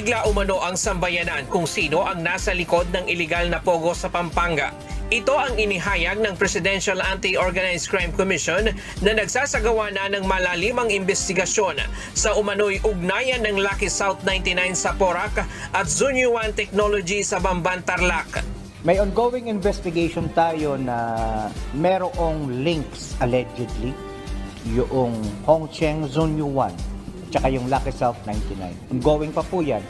Binibigla umano ang sambayanan kung sino ang nasa likod ng iligal na pogo sa Pampanga. Ito ang inihayag ng Presidential Anti-Organized Crime Commission na nagsasagawa na ng malalimang investigasyon sa umano'y ugnayan ng Lucky South 99 sa Porac at Zunyuan Technology sa Bamban Tarlac. May ongoing investigation tayo na merong links allegedly yung Hongcheng Zunyu 1 tsaka yung Lucky South 99. Ongoing pa po yan.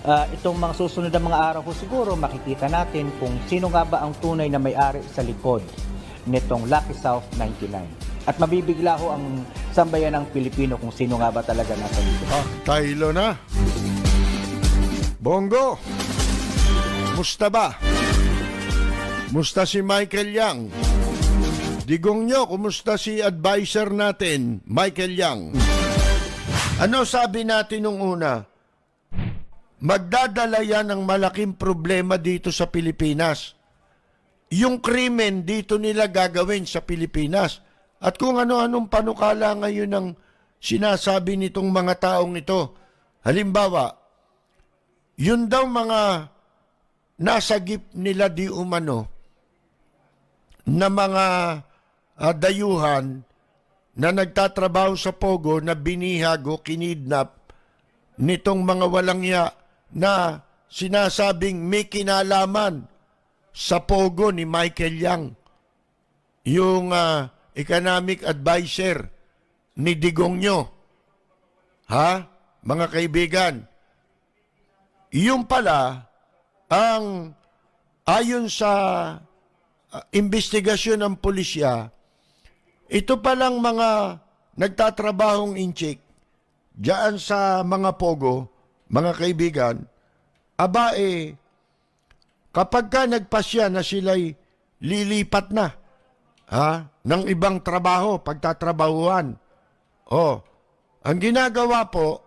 Ah, itong mga susunod na mga araw ko siguro makikita natin kung sino nga ba ang tunay na may-ari sa likod nitong Lucky South 99. At mabibigla ho ang sambayan ng Pilipino kung sino nga ba talaga nasa likod. Ah, Taylo na. Bongo. Musta ba? Musta si Michael Yang? Digong nyo, kumusta si advisor natin, Michael Yang? Ano sabi natin nung una? Magdadala yan ng malaking problema dito sa Pilipinas. Yung krimen dito nila gagawin sa Pilipinas. At kung ano-anong panukala ngayon ng sinasabi nitong mga taong ito. Halimbawa, yun daw mga nasagip nila di umano na mga ah, dayuhan na nagtatrabaho sa Pogo na binihag o kinidnap nitong mga walang ya na sinasabing may kinalaman sa Pogo ni Michael Yang, yung ah, economic advisor ni Digong nyo. Ha? Mga kaibigan, yung pala ang ayon sa ah, investigasyon ng pulisya, ito palang mga nagtatrabahong inchik diyan sa mga pogo, mga kaibigan, aba eh, kapag ka nagpasya na sila'y lilipat na, ha, ng ibang trabaho, pagtatrabahuan. Oh, ang ginagawa po,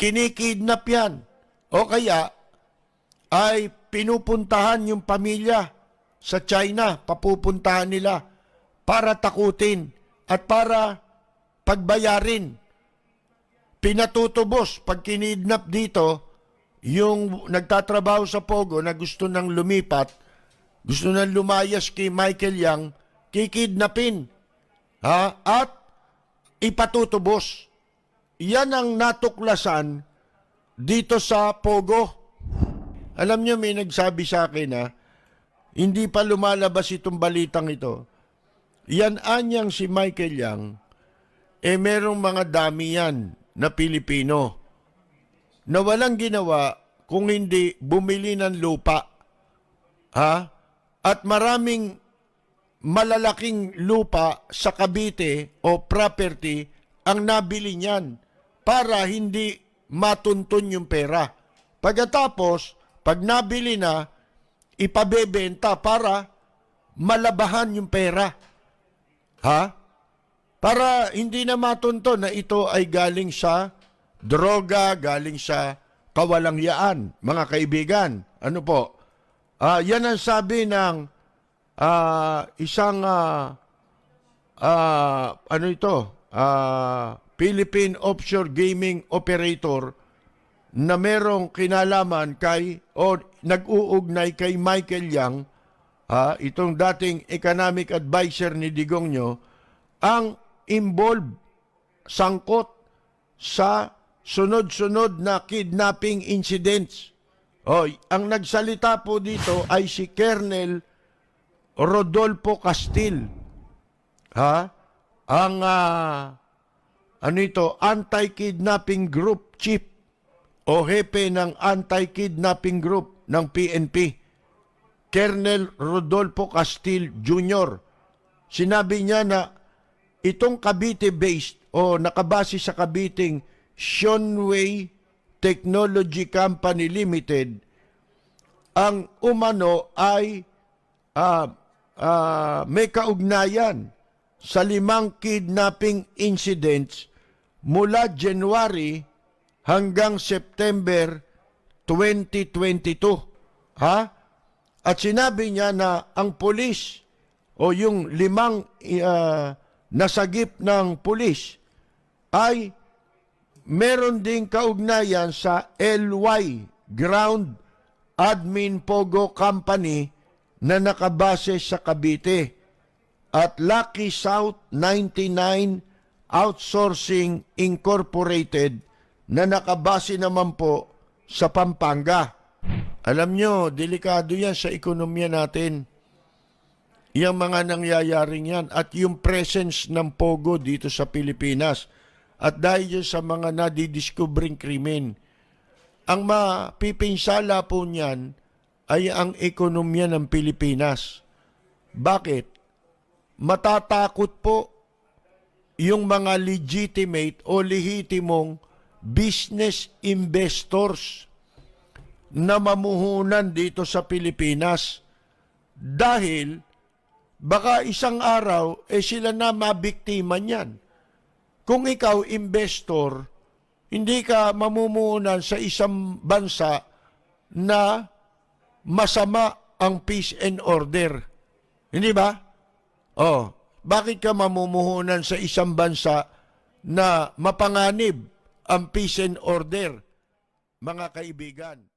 kinikidnap yan. O kaya, ay pinupuntahan yung pamilya sa China, papupuntahan nila para takutin at para pagbayarin. Pinatutubos pag kinidnap dito, yung nagtatrabaho sa Pogo na gusto nang lumipat, gusto nang lumayas kay Michael Yang, kikidnapin. Ha? At ipatutubos. Yan ang natuklasan dito sa Pogo. Alam niyo, may nagsabi sa akin na hindi pa lumalabas itong balitang ito. Yan anyang si Michael Yang, eh merong mga dami yan na Pilipino na walang ginawa kung hindi bumili ng lupa. Ha? At maraming malalaking lupa sa Cavite o property ang nabili niyan para hindi matuntun yung pera. Pagkatapos, pag nabili na, ipabebenta para malabahan yung pera. Ha? Para hindi na matunto na ito ay galing sa droga, galing sa kawalangyaan, mga kaibigan. Ano po? Ah, yan ang sabi ng ah, isang ah, ah, ano ito? Ah, Philippine Offshore Gaming Operator na merong kinalaman kay o nag-uugnay kay Michael Yang, ah, itong dating economic advisor ni Digong nyo, ang involved, sangkot sa sunod-sunod na kidnapping incidents. O, ang nagsalita po dito ay si Colonel Rodolfo Castil. Ha? Ang ah, ano ito, anti-kidnapping group chief o hepe ng anti-kidnapping group ng PNP. Colonel Rodolfo Castil Jr. Sinabi niya na itong Cavite-based o nakabase sa Cabiting Shonway Technology Company Limited ang umano ay ah, ah, may kaugnayan sa limang kidnapping incidents mula January hanggang September 2022. Ha? At sinabi niya na ang pulis o yung limang ah, nasagip ng pulis ay meron ding kaugnayan sa LY Ground Admin Pogo Company na nakabase sa Cavite at Lucky South 99 Outsourcing Incorporated na nakabase naman po sa Pampanga. Alam nyo, delikado yan sa ekonomiya natin. Yung mga nangyayaring yan at yung presence ng Pogo dito sa Pilipinas at dahil sa mga nadidiscovering krimen. Ang mapipinsala po niyan ay ang ekonomiya ng Pilipinas. Bakit? Matatakot po yung mga legitimate o lehitimong business investors na mamuhunan dito sa Pilipinas dahil baka isang araw eh sila na mabiktima niyan. Kung ikaw investor, hindi ka mamumuhunan sa isang bansa na masama ang peace and order. Hindi ba? Oh, bakit ka mamumuhunan sa isang bansa na mapanganib ang peace and order, mga kaibigan?